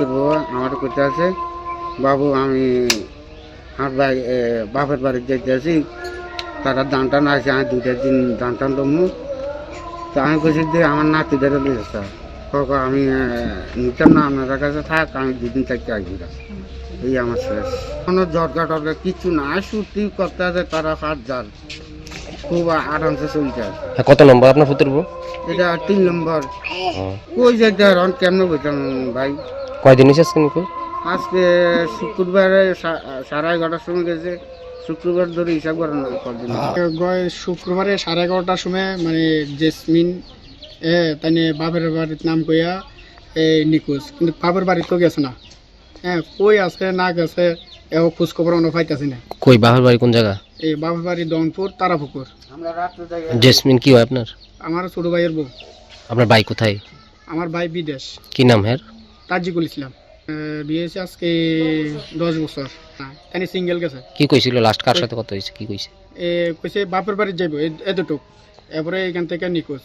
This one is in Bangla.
পুত্র বাবা আমার করতে আছে? বাবু আমি আমার ভাই বাপের বাড়ি যেতে আছি। তারা দান টান আছে আমি দুটা দিন দান টান দমু তো আমি বলছি যে আমার নাতিদের দিয়েছে আমি নিতাম না আপনার কাছে থাক আমি দুদিন থাকতে আসবি। এই আমার শেষ। কোনো জটকা টটকা কিছু না সুতি করতে আছে তারা হাত জাল। খুব আরামসে হ্যাঁ, কত নম্বর আপনার পুত্র এটা তিন নম্বর। কই যেতে রন কেমনে বলতাম ভাই? কয়দিন হয়েছে আজকে নিখোঁজ? আজকে শুক্রবারে সা- সাড়ে এগারোটার সময় গেছে। শুক্রবার ধরে হিসাব করেন না কদিন শুক্রবারে সাড়ে এগারোটার সময় মানে জেসমিন এ তাই বাপের বাড়ির নাম কইয়া এই নিখোঁজ। কিন্তু বাপের বাড়ি তো গেছে না। হ্যাঁ কই আছে না গেছে এও খোঁজ খবর অন্য পাইতেছি না। কই বাপের বাড়ি কোন জায়গা? এই বাপের বাড়ি দনপুর তারাপুকুর। আমরা রাত্রে জেসমিন কি হয় আপনার? আমার ছোট ভাইয়ের বউ। আপনার ভাই কোথায়? আমার ভাই বিদেশ। কি নাম হ্যার তাজিকুল ইসলাম। এ, বিয়ে হয়েছে আজকে দশ বছর। হ্যাঁ তাই সিঙ্গেল গেছে। কি কইছিল লাস্ট কার সাথে কথা হয়েছে? কি কইছে? এ কইছে বাপের বাড়ি যাইব এতটুক। এরপরে এখান থেকে নিখোঁজ।